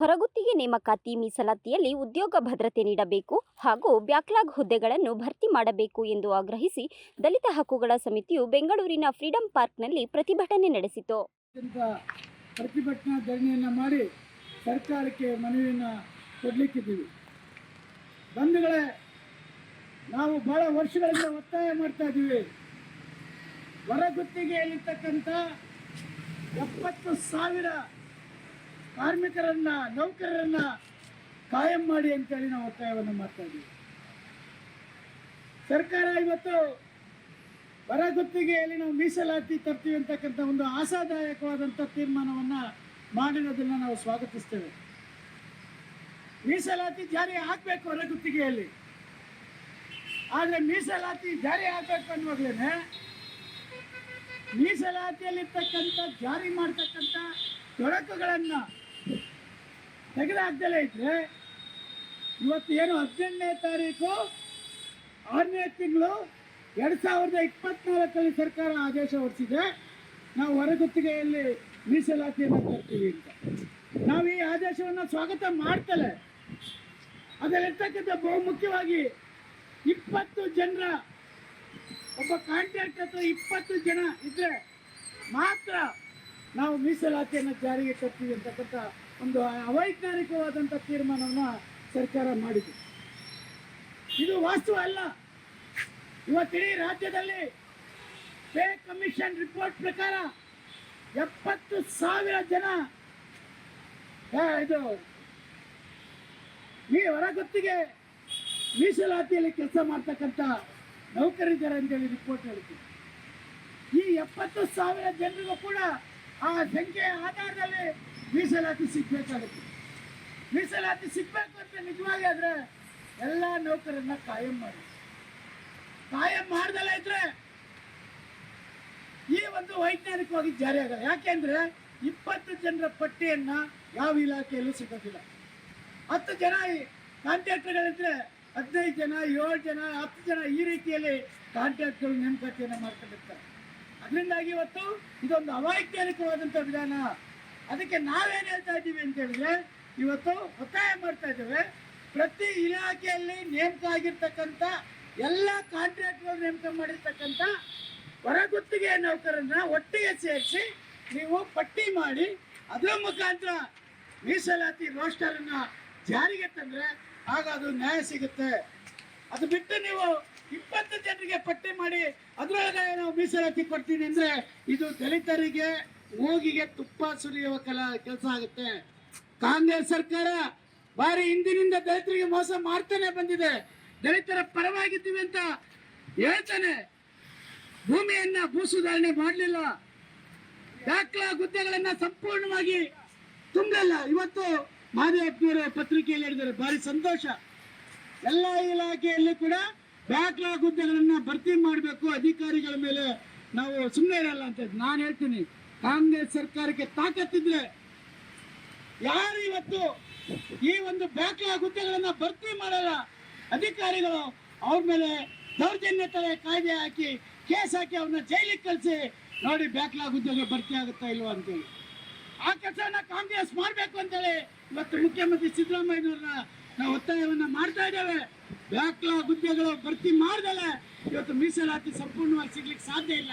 ಹೊರಗುತ್ತಿಗೆ ನೇಮಕಾತಿ ಮೀಸಲಾತಿಯಲ್ಲಿ ಉದ್ಯೋಗ ಭದ್ರತೆ ನೀಡಬೇಕು ಹಾಗೂ ಬ್ಯಾಕ್ಲಾಗ್ ಹುದ್ದೆಗಳನ್ನು ಭರ್ತಿ ಮಾಡಬೇಕು ಎಂದು ಆಗ್ರಹಿಸಿ ದಲಿತ ಹಕ್ಕುಗಳ ಸಮಿತಿಯು ಬೆಂಗಳೂರಿನ ಫ್ರೀಡಂ ಪಾರ್ಕ್ನಲ್ಲಿ ಪ್ರತಿಭಟನೆ ನಡೆಸಿತು. ಪ್ರತಿಭಟನಾ ಧರಣಿಯನ್ನು ಮಾಡಿ ಸರ್ಕಾರಕ್ಕೆ ಮನವಿಯನ್ನು ಕೊಡಲಿಕ್ಕಿದ್ದೀವಿ. ಬಂಧುಗಳೇ, ನಾವು ಬಹಳ ವರ್ಷಗಳಿಂದ ಒತ್ತಾಯ ಮಾಡ್ತಾ ಇದ್ದೀವಿ. ಹೊರಗುತ್ತಿಗೆಯಲ್ಲಿರ್ತಕ್ಕಂಥ ಎಪ್ಪತ್ತು ಸಾವಿರ ಕಾರ್ಮಿಕರನ್ನ, ನೌಕರರನ್ನ ಕಾಯಂ ಮಾಡಿ ಅಂತೇಳಿ ನಾವು ಒತ್ತಾಯವನ್ನು ಮಾಡ್ತಾ ಇದ್ದೀವಿ. ಸರ್ಕಾರ ಇವತ್ತು ಹೊರಗುತ್ತಿಗೆಯಲ್ಲಿ ನಾವು ಮೀಸಲಾತಿ ತರ್ತೀವಿ ಅಂತಕ್ಕಂಥ ಒಂದು ಆಶಾದಾಯಕವಾದಂಥ ತೀರ್ಮಾನವನ್ನ ಮಾಡಿರೋದನ್ನ ನಾವು ಸ್ವಾಗತಿಸ್ತೇವೆ. ಮೀಸಲಾತಿ ಜಾರಿ ಆಗಬೇಕು ಹೊರಗುತ್ತಿಗೆಯಲ್ಲಿ ಆದರೆ ಮೀಸಲಾತಿ ಜಾರಿ ಆಗಬೇಕು ಅನ್ನುವಾಗಲೇ ಮೀಸಲಾತಿಯಲ್ಲಿರ್ತಕ್ಕಂಥ ಜಾರಿ ಮಾಡ್ತಕ್ಕಂಥ ತೊಡಕುಗಳನ್ನು ತೆಗೆದಾಕ್ದಲೇ ಇದ್ರೆ ಇವತ್ತು ಏನು ಹದಿನೆಂಟನೇ ತಾರೀಕು, ಆರನೇ ತಿಂಗಳು ಎರಡು ಸಾವಿರದ ಇಪ್ಪತ್ನಾಲ್ಕರಲ್ಲಿ ಸರ್ಕಾರ ಆದೇಶ ಹೊರಡಿಸಿದೆ ನಾವು ಹೊರಗುತ್ತಿಗೆಯಲ್ಲಿ ಮೀಸಲಾತಿಯನ್ನು ತರ್ತೀವಿ ಅಂತ. ನಾವು ಈ ಆದೇಶವನ್ನು ಸ್ವಾಗತ ಮಾಡ್ತಲೇ ಅದರಲ್ಲಿರ್ತಕ್ಕಂಥ ಬಹುಮುಖ್ಯವಾಗಿ ಇಪ್ಪತ್ತು ಜನರ, ಒಬ್ಬ ಕಾಂಟ್ರಾಕ್ಟ್ ಅಥವಾ ಇಪ್ಪತ್ತು ಜನ ಇದ್ರೆ ಮಾತ್ರ ನಾವು ಮೀಸಲಾತಿಯನ್ನು ಜಾರಿಗೆ ತರ್ತೀವಿ ಅಂತಕ್ಕಂಥ ಒಂದು ಅವೈಜ್ಞಾನಿಕವಾದಂಥ ತೀರ್ಮಾನವನ್ನು ಸರ್ಕಾರ ಮಾಡಿದೆ. ಇದು ವಾಸ್ತವ ಅಲ್ಲ. ಇವತ್ತಿಡೀ ರಾಜ್ಯದಲ್ಲಿ ಪೇ ಕಮಿಷನ್ ರಿಪೋರ್ಟ್ ಪ್ರಕಾರ ಎಪ್ಪತ್ತು ಸಾವಿರ ಜನ ಇದು, ಈ ಹೊರಗುತ್ತಿಗೆ ಮೀಸಲಾತಿಯಲ್ಲಿ ಕೆಲಸ ಮಾಡ್ತಕ್ಕಂಥ ನೌಕರಿದ್ದಾರೆ ಅಂತೇಳಿ ರಿಪೋರ್ಟ್ ಹೇಳುತ್ತೆ ಈ ಎಪ್ಪತ್ತು ಸಾವಿರ ಜನರಿಗೂ ಕೂಡ ಆ ಸಂಖ್ಯೆಯ ಆಧಾರದಲ್ಲಿ ಮೀಸಲಾತಿ ಸಿಗ್ಬೇಕಾಗುತ್ತೆ. ಮೀಸಲಾತಿ ಸಿಗ್ಬೇಕು ಅಂತ ನಿಜವಾಗಿ ಆದ್ರೆ ಎಲ್ಲ ನೌಕರನ್ನ ಕಾಯಂ ಮಾಡಿ. ಕಾಯಂ ಮಾಡ್ದಲ್ಲ ಇದ್ರೆ ಈ ಒಂದು ವೈಜ್ಞಾನಿಕವಾಗಿ ಜಾರಿ ಆಗಲ್ಲ. ಯಾಕೆಂದ್ರೆ ಇಪ್ಪತ್ತು ಜನರ ಪಟ್ಟಿಯನ್ನ ಯಾವ ಇಲಾಖೆಯಲ್ಲೂ ಸಿಗೋದಿಲ್ಲ. ಹತ್ತು ಜನ ಕಾಂಟ್ರಾಕ್ಟರ್ಗಳಿದ್ರೆ ಹದಿನೈದು ಜನ, ಏಳು ಜನ, ಹತ್ತು ಜನ ಈ ರೀತಿಯಲ್ಲಿ ಕಾಂಟ್ರಾಕ್ಟ್ಗಳು ನೇಮಕಾತಿಯನ್ನು ಮಾಡ್ಕೊಂಡಿರ್ತಾರೆ. ಅದರಿಂದಾಗಿ ಇವತ್ತು ಇದೊಂದು ಅವೈಜ್ಞಾನಿಕವಾದಂಥ ವಿಧಾನ ಅದಕ್ಕೆ ನಾವೇನು ಹೇಳ್ತಾ ಇದ್ದೀವಿ ಅಂತ ಹೇಳಿದ್ರೆ, ಇವತ್ತು ಒತ್ತಾಯ ಮಾಡ್ತಾ ಇದ್ದೇವೆ. ಪ್ರತಿ ಇಲಾಖೆಯಲ್ಲಿ ನೇಮಕ ಆಗಿರ್ತಕ್ಕಂಥ ಎಲ್ಲ ಕಾಂಟ್ರಾಕ್ಟ್ಗಳು ನೇಮಕ ಮಾಡಿರ್ತಕ್ಕಂಥ ಹೊರಗುತ್ತಿಗೆ ನೌಕರನ್ನ ಒಟ್ಟಿಗೆ ಸೇರಿಸಿ ನೀವು ಪಟ್ಟಿ ಮಾಡಿ ಅದರ ಮುಖಾಂತರ ಮೀಸಲಾತಿ ರೋಸ್ಟರನ್ನ ಜಾರಿಗೆ ತಂದ್ರೆ ಆಗ ಅದು ನ್ಯಾಯ ಸಿಗುತ್ತೆ. ಅದು ಬಿಟ್ಟು ನೀವು ಇಪ್ಪತ್ತು ಜನರಿಗೆ ಪಟ್ಟಿ ಮಾಡಿ ಅದರೊಳಗೆ ನಾವು ಮೀಸಲಾತಿ ಕೊಡ್ತೀನಿ ಅಂದ್ರೆ ಇದು ದಲಿತರಿಗೆ ಮೂಗಿಗೆ ತುಪ್ಪ ಸುರಿಯುವ ಕೆಲ ಕೆಲಸ ಆಗುತ್ತೆ. ಕಾಂಗ್ರೆಸ್ ಸರ್ಕಾರ ಬಾರಿ ಹಿಂದಿನಿಂದ ದಲಿತರಿಗೆ ಮೋಸ ಮಾಡ್ತಾನೆ ಬಂದಿದೆ. ದಲಿತರ ಪರವಾಗಿದ್ದೀವಿ ಅಂತ ಹೇಳ್ತಾನೆ. ಭೂಮಿಯನ್ನ ಭೂ ಸುಧಾರಣೆ ಮಾಡಲಿಲ್ಲ. ದಾಖಲ ಹುದ್ದೆಗಳನ್ನ ಸಂಪೂರ್ಣವಾಗಿ ತುಂಬಲಿಲ್ಲ ಇವತ್ತು ಮಾದೇವಪ್ಪನವರ ಪತ್ರಿಕೆಯಲ್ಲಿ ಹೇಳಿದ್ದಾರೆ, ಭಾರಿ ಸಂತೋಷ. ಎಲ್ಲ ಇಲಾಖೆಯಲ್ಲಿ ಕೂಡ ಬ್ಯಾಕ್ಲಾಗ್ ಹುದ್ದೆಗಳನ್ನ ಭರ್ತಿ ಮಾಡಬೇಕು. ಅಧಿಕಾರಿಗಳ ಮೇಲೆ ನಾವು ಸುಮ್ಮನೆ ಇರಲ್ಲ ಅಂತ ನಾನು ಹೇಳ್ತೀನಿ ಕಾಂಗ್ರೆಸ್ ಸರ್ಕಾರಕ್ಕೆ ತಾಕತ್ತಿದ್ರೆ ಯಾರು ಇವತ್ತು ಈ ಒಂದು ಬ್ಯಾಕ್ಲಾಗ್ ಹುದ್ದೆಗಳನ್ನ ಭರ್ತಿ ಮಾಡಲ್ಲ? ಅಧಿಕಾರಿಗಳು ಅವ್ರ ಮೇಲೆ ದೌರ್ಜನ್ಯ ತಡೆ ಕಾಯ್ದೆ ಹಾಕಿ ಕೇಸ್ ಹಾಕಿ ಅವ್ರನ್ನ ಜೈಲಿಗೆ ಕಳಿಸಿ ನೋಡಿ ಬ್ಯಾಕ್ಲಾಗ್ ಹುದ್ದೆಗಳು ಭರ್ತಿ ಆಗುತ್ತಾ ಇಲ್ವಾ ಅಂತೇಳಿ. ಆ ಕೆಲಸನ ಕಾಂಗ್ರೆಸ್ ಮಾಡಬೇಕು ಅಂತೇಳಿ ಇವತ್ತು ಮುಖ್ಯಮಂತ್ರಿ ಸಿದ್ದರಾಮಯ್ಯನವ್ರನ್ನ ನಾವು ಒತ್ತಾಯವನ್ನ ಮಾಡ್ತಾ ಇದ್ದೇವೆ. ಬ್ಯಾಕ್ಲಾಗ್ ಹುದ್ದೆಗಳು ಭರ್ತಿ ಮಾಡ್ದಲೆ ಇವತ್ತು ಮೀಸಲಾತಿ ಸಂಪೂರ್ಣವಾಗಿ ಸಿಗ್ಲಿಕ್ಕೆ ಸಾಧ್ಯ ಇಲ್ಲ.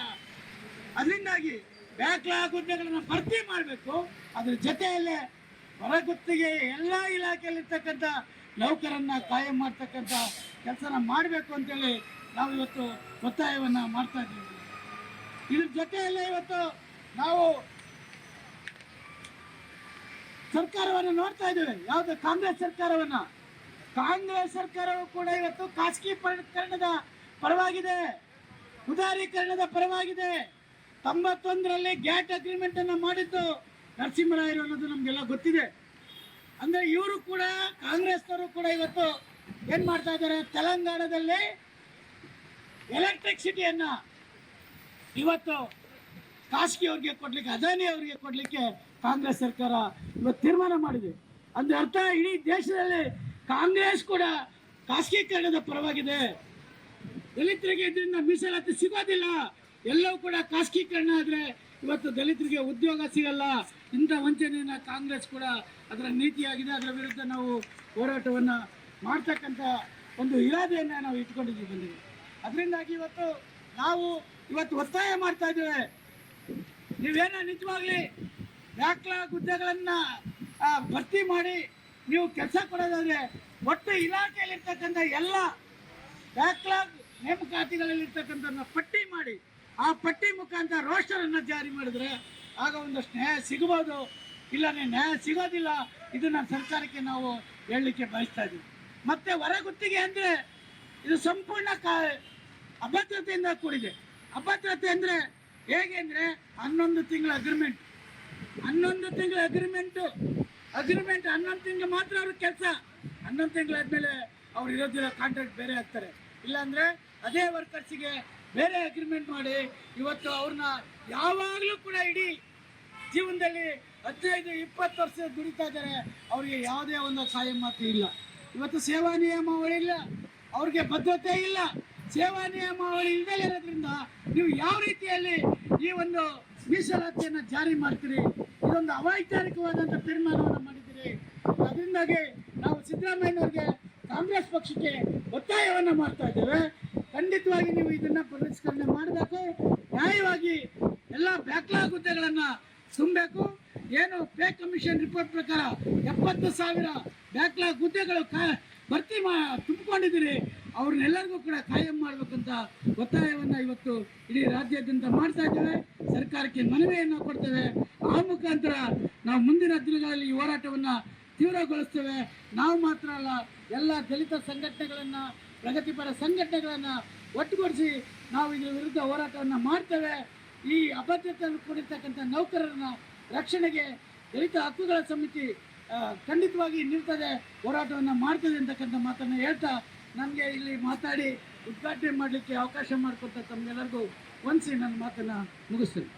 ಅದರಿಂದಾಗಿ ಬ್ಯಾಕ್ಲಾಗ್ ಹುದ್ದೆಗಳನ್ನು ಭರ್ತಿ ಮಾಡಬೇಕು. ಅದ್ರ ಜೊತೆಯಲ್ಲೇ ಹೊರಗುತ್ತಿಗೆ ಎಲ್ಲ ಇಲಾಖೆಯಲ್ಲಿರ್ತಕ್ಕಂಥ ನೌಕರನ್ನ ಕಾಯಂ ಮಾಡ್ತಕ್ಕಂಥ ಕೆಲಸನ ಮಾಡಬೇಕು ಅಂತೇಳಿ ನಾವು ಇವತ್ತು ಒತ್ತಾಯವನ್ನ ಮಾಡ್ತಾ ಇದ್ದೀವಿ. ಇದ್ರ ಜೊತೆಯಲ್ಲೇ ಇವತ್ತು ನಾವು ಸರ್ಕಾರವನ್ನು ನೋಡ್ತಾ ಇದ್ದೇವೆ. ಯಾವುದು ಕಾಂಗ್ರೆಸ್ ಸರ್ಕಾರವನ್ನ? ಕಾಂಗ್ರೆಸ್ ಸರ್ಕಾರವು ಕೂಡ ಇವತ್ತು ಖಾಸಗೀಕರಣದ ಪರವಾಗಿದೆ. ಉದಾರೀಕರಣದ ಪರವಾಗಿದೆ. ತೊಂಬತ್ತೊಂದರಲ್ಲಿ ಗ್ಯಾಟ್ ಅಗ್ರಿಮೆಂಟ್ ಅನ್ನು ಮಾಡಿದ್ದು ನರಸಿಂಹರಾಯರು ಅನ್ನೋದು ನಮಗೆಲ್ಲ ಗೊತ್ತಿದೆ. ಅಂದ್ರೆ ಇವರು ಕೂಡ ಕಾಂಗ್ರೆಸ್ನವರು ಕೂಡ ಇವತ್ತು ಏನು ಮಾಡ್ತಾ ಇದ್ದಾರೆ? ತೆಲಂಗಾಣದಲ್ಲಿ ಎಲೆಕ್ಟ್ರಿಕ್ಸಿಟಿಯನ್ನು ಇವತ್ತು ಖಾಸಗಿ ಅವ್ರಿಗೆ ಕೊಡ್ಲಿಕ್ಕೆ, ಅದಾನಿ ಅವರಿಗೆ ಕೊಡ್ಲಿಕ್ಕೆ ಕಾಂಗ್ರೆಸ್ ಸರ್ಕಾರ ಇವತ್ತು ತೀರ್ಮಾನ ಮಾಡಿದೆ. ಅಂದ್ರೆ ಅರ್ಥ ಇಡೀ ದೇಶದಲ್ಲಿ ಕಾಂಗ್ರೆಸ್ ಕೂಡ ಖಾಸಗೀಕರಣದ ಪರವಾಗಿದೆ. ದಲಿತರಿಗೆ ಇದರಿಂದ ಮೀಸಲಾತಿ ಸಿಗೋದಿಲ್ಲ. ಎಲ್ಲವೂ ಕೂಡ ಖಾಸಗೀಕರಣ ಆದರೆ ಇವತ್ತು ದಲಿತರಿಗೆ ಉದ್ಯೋಗ ಸಿಗಲ್ಲ. ಇಂಥ ವಂಚನೆಯನ್ನು ಕಾಂಗ್ರೆಸ್ ಕೂಡ ಅದರ ನೀತಿಯಾಗಿದೆ. ಅದರ ವಿರುದ್ಧ ನಾವು ಹೋರಾಟವನ್ನು ಮಾಡ್ತಕ್ಕಂಥ ಒಂದು ಇರಾದೆಯನ್ನು ನಾವು ಇಟ್ಕೊಂಡಿದ್ದೀವಿ ಬಂದಿದ್ದೀವಿ ಅದರಿಂದಾಗಿ ಇವತ್ತು ನಾವು ಇವತ್ತು ಒತ್ತಾಯ ಮಾಡ್ತಾ ಇದ್ದೇವೆ. ನೀವೇನೋ ನಿಜವಾಗ್ಲಿ ಬ್ಯಾಕ್ಲಾಗ್ ಹುದ್ದೆಗಳನ್ನು ಭರ್ತಿ ಮಾಡಿ ನೀವು ಕೆಲಸ ಕೊಡೋದಾದರೆ ಒಟ್ಟು ಇಲಾಖೆಯಲ್ಲಿರ್ತಕ್ಕಂಥ ಎಲ್ಲ ಬ್ಯಾಕ್ಲಾಗ್ ನೇಮಕಾತಿಗಳಲ್ಲಿರ್ತಕ್ಕಂಥ ಪಟ್ಟಿ ಮಾಡಿ ಆ ಪಟ್ಟಿ ಮುಖಾಂತರ ರೋಸ್ಟರನ್ನು ಜಾರಿ ಮಾಡಿದ್ರೆ ಆಗ ಒಂದಷ್ಟು ನ್ಯಾಯ ಸಿಗಬಹುದು ಇಲ್ಲನೇ ನ್ಯಾಯ ಸಿಗೋದಿಲ್ಲ. ಇದನ್ನ ಸರ್ಕಾರಕ್ಕೆ ನಾವು ಹೇಳಲಿಕ್ಕೆ ಬಯಸ್ತಾ ಇದ್ದೀವಿ. ಮತ್ತೆ ಹೊರಗುತ್ತಿಗೆ ಅಂದರೆ ಇದು ಸಂಪೂರ್ಣ ಅಭದ್ರತೆಯಿಂದ ಕೂಡಿದೆ. ಅಭದ್ರತೆ ಅಂದರೆ ಹೇಗೆ ಅಂದರೆ ಹನ್ನೊಂದು ತಿಂಗಳ ಅಗ್ರಿಮೆಂಟ್ ಹನ್ನೊಂದು ತಿಂಗಳ ಅಗ್ರಿಮೆಂಟು ಅಗ್ರಿಮೆಂಟ್ ಹನ್ನೊಂದು ತಿಂಗಳು ಮಾತ್ರ ಅವ್ರ ಕೆಲಸ. ಹನ್ನೊಂದು ತಿಂಗಳಾದ್ಮೇಲೆ ಅವ್ರು ಇರೋದಿರೋ ಕಾಂಟ್ರಾಕ್ಟ್ ಬೇರೆ ಆಗ್ತಾರೆ ಇಲ್ಲಾಂದ್ರೆ ಅದೇ ವರ್ಕರ್ಸಿಗೆ ಬೇರೆ ಅಗ್ರಿಮೆಂಟ್ ಮಾಡಿ ಇವತ್ತು ಅವ್ರನ್ನ ಯಾವಾಗಲೂ ಕೂಡ ಇಡೀ ಜೀವನದಲ್ಲಿ ಹದಿನೈದು, ಇಪ್ಪತ್ತು ವರ್ಷ ದುಡಿತಾ ಇದ್ದಾರೆ. ಅವರಿಗೆ ಯಾವುದೇ ಒಂದು ಸಹಾಯ ಮಾತು ಇಲ್ಲ. ಇವತ್ತು ಸೇವಾ ನಿಯಮಾವಳಿ ಇಲ್ಲ ಅವ್ರಿಗೆ ಭದ್ರತೆ ಇಲ್ಲ. ಸೇವಾ ನಿಯಮಾವಳಿ ಇಲ್ಲದೆ ಇರೋದ್ರಿಂದ ನೀವು ಯಾವ ರೀತಿಯಲ್ಲಿ ಈ ಒಂದು ಮೀಸಲಾತಿಯನ್ನು ಜಾರಿ ಮಾಡ್ತೀರಿ? ಇದೊಂದು ಅವೈಚಾರಿಕವಾದಂಥ ತೀರ್ಮಾನವನ್ನು ಮಾಡಿದ್ದೀರಿ. ಅದರಿಂದಾಗಿ ನಾವು ಸಿದ್ದರಾಮಯ್ಯನವ್ರಿಗೆ ಕಾಂಗ್ರೆಸ್ ಪಕ್ಷಕ್ಕೆ ಒತ್ತಾಯವನ್ನು ಮಾಡ್ತಾ ಇದ್ದೇವೆ. ಖಂಡಿತವಾಗಿ ನೀವು ಇದನ್ನ ಪರಿಷ್ಕರಣೆ ಮಾಡಬೇಕು ನ್ಯಾಯವಾಗಿ ಎಲ್ಲ ಬ್ಯಾಕ್ಲಾಗ್ ಹುದ್ದೆಗಳನ್ನು ತುಂಬಬೇಕು. ಏನು ಪೇ ಕಮಿಷನ್ ರಿಪೋರ್ಟ್ ಪ್ರಕಾರ ಎಪ್ಪತ್ತು ಸಾವಿರ ಬ್ಯಾಕ್ಲಾಗ್ ಹುದ್ದೆಗಳು ಭರ್ತಿ ಮಾ ತುಂಬಿಕೊಂಡಿದ್ದೀರಿ. ಅವ್ರನ್ನೆಲ್ಲರಿಗೂ ಕೂಡ ಕಾಯಂ ಮಾಡಬೇಕಂತ ಒತ್ತಾಯವನ್ನು ಇವತ್ತು ಇಡೀ ರಾಜ್ಯಾದ್ಯಂತ ಮಾಡ್ತಾ ಇದ್ದೇವೆ. ಸರ್ಕಾರಕ್ಕೆ ಮನವಿಯನ್ನು ಕೊಡ್ತೇವೆ. ಆ ಮುಖಾಂತರ ನಾವು ಮುಂದಿನ ದಿನಗಳಲ್ಲಿ ಈ ಹೋರಾಟವನ್ನು ತೀವ್ರಗೊಳಿಸ್ತೇವೆ. ನಾವು ಮಾತ್ರ ಅಲ್ಲ, ಎಲ್ಲ ದಲಿತ ಸಂಘಟನೆಗಳನ್ನು ಪ್ರಗತಿಪರ ಸಂಘಟನೆಗಳನ್ನು ಒಟ್ಟುಗೂಡಿಸಿ ನಾವು ಇದರ ವಿರುದ್ಧ ಹೋರಾಟವನ್ನು ಮಾಡ್ತೇವೆ. ಈ ಅಭದ್ರತೆಯನ್ನು ಕೂಡಿರ್ತಕ್ಕಂಥ ನೌಕರರನ್ನ ರಕ್ಷಣೆಗೆ ದಲಿತ ಹಕ್ಕುಗಳ ಸಮಿತಿ ಖಂಡಿತವಾಗಿ ನಿಲ್ತದೆ. ಹೋರಾಟವನ್ನು ಮಾಡ್ತದೆ ಅಂತಕ್ಕಂಥ ಮಾತನ್ನು ಹೇಳ್ತಾ ನಮಗೆ ಇಲ್ಲಿ ಮಾತಾಡಿ ಉದ್ಘಾಟನೆ ಮಾಡಲಿಕ್ಕೆ ಅವಕಾಶ ಮಾಡಿಕೊಟ್ಟ ತಮಗೆಲ್ಲರಿಗೂ ವಂದಿಸಿ ನನ್ನ ಮಾತನ್ನು ಮುಗಿಸ್ತೇನೆ.